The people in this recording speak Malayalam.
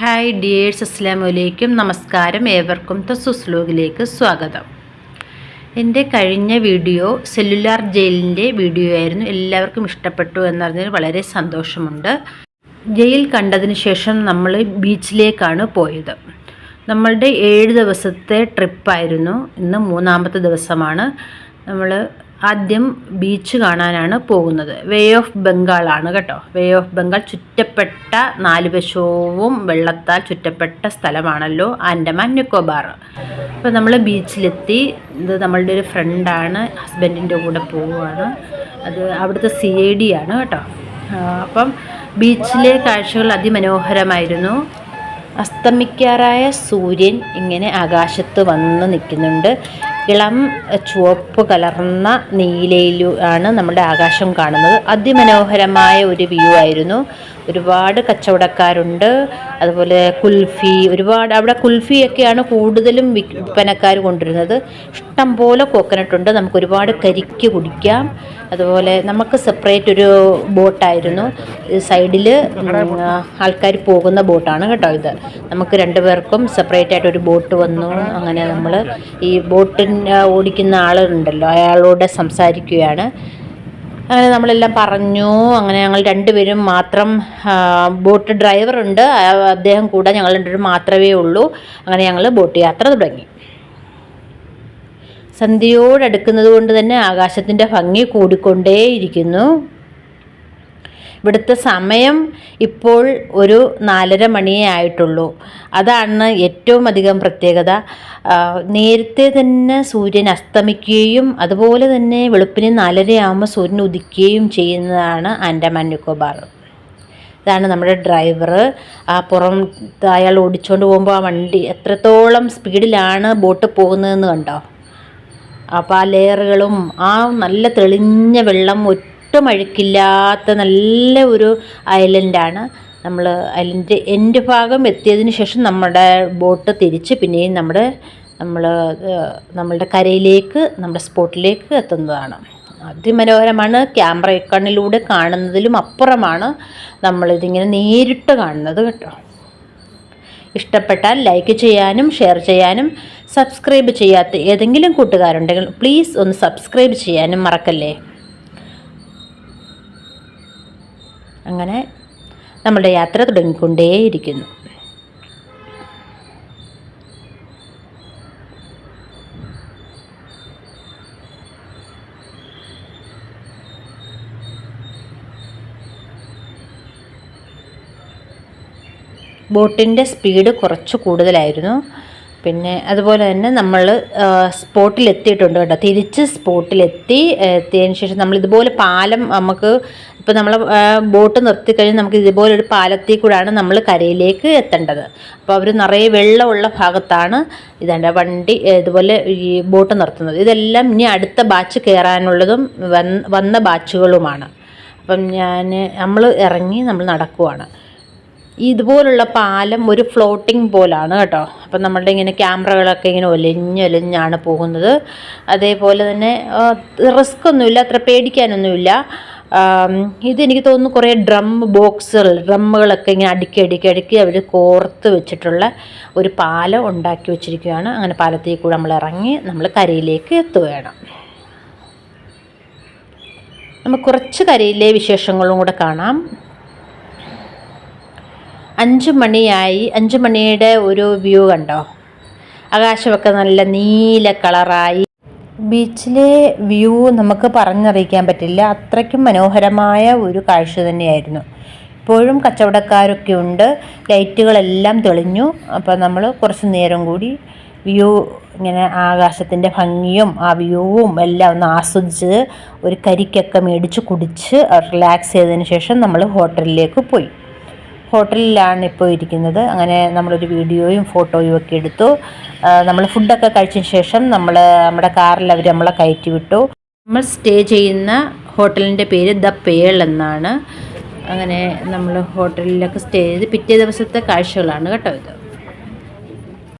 ഹായ് ഡിയേഴ്സ് അസ്സാം വലൈക്കും നമസ്കാരം. ഏവർക്കും തസുസ്ലോഗിലേക്ക് സ്വാഗതം. എന്റെ കഴിഞ്ഞ വീഡിയോ സെല്ലുലാർ ജയിലിന്റെ വീഡിയോ ആയിരുന്നു എല്ലാവർക്കും ഇഷ്ടപ്പെട്ടു എന്നറിഞ്ഞതിൽ വളരെ സന്തോഷമുണ്ട്. ജയിൽ കണ്ടതിന് ശേഷം നമ്മൾ ബീച്ചിലേക്കാണ് പോയത്. നമ്മളുടെ ഏഴ് ദിവസത്തെ ട്രിപ്പായിരുന്നു. ഇന്ന് മൂന്നാമത്തെ ദിവസമാണ്. നമ്മൾ ആദ്യം ബീച്ച് കാണാനാണ് പോകുന്നത്. വേ ഓഫ് ബംഗാളാണ് കേട്ടോ. വേ ഓഫ് ബംഗാൾ ചുറ്റപ്പെട്ട നാല് വശവും വെള്ളത്താൽ ചുറ്റപ്പെട്ട സ്ഥലമാണല്ലോ ആൻഡമാൻ നിക്കോബാർ. അപ്പോൾ നമ്മൾ ബീച്ചിലെത്തി ഇത് നമ്മളുടെ ഒരു ഫ്രണ്ടാണ് ഹസ്ബൻഡിന്റെ കൂടെ പോവുകയാണ് അത് അവിടുത്തെ സി ഐ ഡി ആണ് കേട്ടോ. അപ്പം ബീച്ചിലെ കാഴ്ചകൾ അതിമനോഹരമായിരുന്നു. അസ്തമിക്കാറായ സൂര്യൻ ഇങ്ങനെ ആകാശത്ത് വന്ന് നിൽക്കുന്നുണ്ട്. ഇളം ചുവപ്പ് കലർന്ന നീലയിലാണ് നമ്മുടെ ആകാശം കാണുന്നത്. അതിമനോഹരമായ ഒരു വ്യൂ ആയിരുന്നു. ഒരുപാട് കച്ചവടക്കാരുണ്ട്. അതുപോലെ കുൽഫി ഒരുപാട് അവിടെ കുൽഫിയൊക്കെയാണ് കൂടുതലും വിൽപ്പനക്കാർ കൊണ്ടുവരുന്നത്. ഇഷ്ടം പോലെ കോക്കനട്ട് ഉണ്ട്. നമുക്ക് ഒരുപാട് കരിക്ക് കുടിക്കാം. അതുപോലെ നമുക്ക് സെപ്പറേറ്റ് ഒരു ബോട്ടായിരുന്നു സൈഡിൽ ആൾക്കാർ പോകുന്ന ബോട്ടാണ് കേട്ടോ ഇത്. നമുക്ക് രണ്ടുപേർക്കും സെപ്പറേറ്റ് ആയിട്ട് ഒരു ബോട്ട് വന്നു. അങ്ങനെ നമ്മൾ ഈ ബോട്ടിന് ഓടിക്കുന്ന ആളുണ്ടല്ലോ അയാളോട് സംസാരിക്കുകയാണ്. അങ്ങനെ നമ്മളെല്ലാം പറഞ്ഞു അങ്ങനെ ഞങ്ങൾ രണ്ടുപേരും മാത്രം ബോട്ട് ഡ്രൈവറുണ്ട് അദ്ദേഹം കൂടെ ഞങ്ങൾ രണ്ടുപേരും മാത്രമേ ഉള്ളൂ. അങ്ങനെ ഞങ്ങൾ ബോട്ട് യാത്ര തുടങ്ങി. സന്ധ്യയോടടുക്കുന്നത് കൊണ്ട് തന്നെ ആകാശത്തിന്റെ ഭംഗി കൂടിക്കൊണ്ടേയിരിക്കുന്നു. ഇവിടുത്തെ സമയം ഇപ്പോൾ ഒരു നാലര മണിയേ ആയിട്ടുള്ളൂ. അതാണ് ഏറ്റവും അധികം പ്രത്യേകത. നേരത്തെ തന്നെ സൂര്യൻ അസ്തമിക്കുകയും അതുപോലെ തന്നെ വെളുപ്പിന് നാലരയാകുമ്പോൾ സൂര്യൻ ഉദിക്കുകയും ചെയ്യുന്നതാണ് ആൻഡമാൻ നിക്കോബാർ ഇതാണ് നമ്മുടെ ഡ്രൈവർ. ആ പുറം അയാൾ ഓടിച്ചുകൊണ്ട് പോകുമ്പോൾ ആ വണ്ടി എത്രത്തോളം സ്പീഡിലാണ് ബോട്ട് പോകുന്നതെന്ന് കണ്ടോ? അപ്പോൾ ആ ലെയറുകളും ആ നല്ല തെളിഞ്ഞ വെള്ളം ഒട്ടും അഴുക്കില്ലാത്ത നല്ല ഒരു ഐലൻഡാണ്. നമ്മൾ ഐലൻഡ് എന്റെ ഭാഗം എത്തിയതിന് ശേഷം നമ്മുടെ ബോട്ട് തിരിച്ച് പിന്നെയും നമ്മുടെ നമ്മൾ നമ്മളുടെ കരയിലേക്ക് നമ്മുടെ സ്പോട്ടിലേക്ക് എത്തുന്നതാണ്. അതിമനോഹരമാണ്. ക്യാമറ കണ്ണിലൂടെ കാണുന്നതിലും അപ്പുറമാണ് നമ്മളിതിങ്ങനെ നേരിട്ട് കാണുന്നത് കേട്ടോ. ഇഷ്ടപ്പെട്ടാൽ ലൈക്ക് ചെയ്യാനും ഷെയർ ചെയ്യാനും സബ്സ്ക്രൈബ് ചെയ്യാത്ത ഏതെങ്കിലും കൂട്ടുകാരുണ്ടെങ്കിൽ പ്ലീസ് ഒന്ന് സബ്സ്ക്രൈബ് ചെയ്യാനും മറക്കല്ലേ? അങ്ങനെ നമ്മുടെ യാത്ര തുടങ്ങിക്കൊണ്ടേയിരിക്കുന്നു. ബോട്ടിന്റെ സ്പീഡ് കുറച്ച് കൂടുതലായിരുന്നു. പിന്നെ അതുപോലെ തന്നെ നമ്മൾ സ്പോട്ടിൽ എത്തിയിട്ടുണ്ട് കേട്ടോ. തിരിച്ച് സ്പോട്ടിലെത്തി എത്തിയതിന് ശേഷം നമ്മൾ ഇതുപോലെ പാലം നമുക്ക് ഇപ്പോൾ നമ്മൾ ബോട്ട് നിർത്തി കഴിഞ്ഞാൽ നമുക്ക് ഇതുപോലെ ഒരു പാലത്തിൽ കൂടെയാണ് നമ്മൾ കരയിലേക്ക് എത്തേണ്ടത്. അപ്പോൾ അവർ നിറയെ വെള്ളമുള്ള ഭാഗത്താണ് ഇതാണ്ട് വണ്ടി ഇതുപോലെ ഈ ബോട്ട് നിർത്തുന്നത്. ഇതെല്ലാം ഇനി അടുത്ത ബാച്ച് കയറാനുള്ളതും വന്ന ബാച്ചുകളുമാണ്. അപ്പം ഞാൻ നമ്മൾ ഇറങ്ങി നമ്മൾ നടക്കുവാണ്. ഇതുപോലുള്ള പാലം ഒരു ഫ്ലോട്ടിംഗ് പോലാണ് കേട്ടോ. അപ്പം നമ്മളുടെ ഇങ്ങനെ ക്യാമറകളൊക്കെ ഇങ്ങനെ ഒലിഞ്ഞൊലിഞ്ഞാണ് പോകുന്നത്. അതേപോലെ തന്നെ റിസ്ക് ഒന്നുമില്ല അത്ര പേടിക്കാനൊന്നുമില്ല. ഇതെനിക്ക് തോന്നുന്നു കുറേ ഡ്രം ബോക്സുകൾ ഡ്രമ്മുകളൊക്കെ ഇങ്ങനെ അടുക്കി അടുക്കി അടുക്കി അവർ കോർത്ത് വെച്ചിട്ടുള്ള ഒരു പാലം ഉണ്ടാക്കി വെച്ചിരിക്കുകയാണ്. അങ്ങനെ പാലത്തിൽ കൂടെ നമ്മൾ ഇറങ്ങി നമ്മൾ കരയിലേക്ക് എത്തുകയാണ്. നമുക്ക് കുറച്ച് കരയിലെ വിശേഷങ്ങളും കൂടെ കാണാം. അഞ്ച് മണിയായി അഞ്ച് മണിയുടെ ഒരു വ്യൂ കണ്ടോ? ആകാശമൊക്കെ നല്ല നീല കളറായി. ബീച്ചിലെ വ്യൂ നമുക്ക് പറഞ്ഞറിയിക്കാൻ പറ്റില്ല. അത്രയ്ക്കും മനോഹരമായ ഒരു കാഴ്ച തന്നെയായിരുന്നു. ഇപ്പോഴും കച്ചവടക്കാരൊക്കെ ഉണ്ട്. ലൈറ്റുകളെല്ലാം തെളിഞ്ഞു. അപ്പോൾ നമ്മൾ കുറച്ച് നേരം കൂടി വ്യൂ ഇങ്ങനെ ആകാശത്തിന്റെ ഭംഗിയും ആ വ്യൂവും എല്ലാം ഒന്ന് ആസ്വദിച്ച് ഒരു കരിക്കൊക്കെ മേടിച്ച് കുടിച്ച് റിലാക്സ് ചെയ്തതിന് ശേഷം നമ്മൾ ഹോട്ടലിലേക്ക് പോയി. ഹോട്ടലിലാണ് ഇപ്പോൾ ഇരിക്കുന്നത്. അങ്ങനെ നമ്മളൊരു വീഡിയോയും ഫോട്ടോയും ഒക്കെ എടുത്തു. നമ്മൾ ഫുഡൊക്കെ കഴിച്ചതിന് ശേഷം നമ്മൾ നമ്മുടെ കാറിൽ അവർ നമ്മളെ കയറ്റി വിട്ടു. നമ്മൾ സ്റ്റേ ചെയ്യുന്ന ഹോട്ടലിന്റെ പേര് ദ പേൾ എന്നാണ്. അങ്ങനെ നമ്മൾ ഹോട്ടലിലൊക്കെ സ്റ്റേ ചെയ്ത് പിറ്റേ ദിവസത്തെ കാഴ്ചകളാണ് കേട്ടോ ഇത്.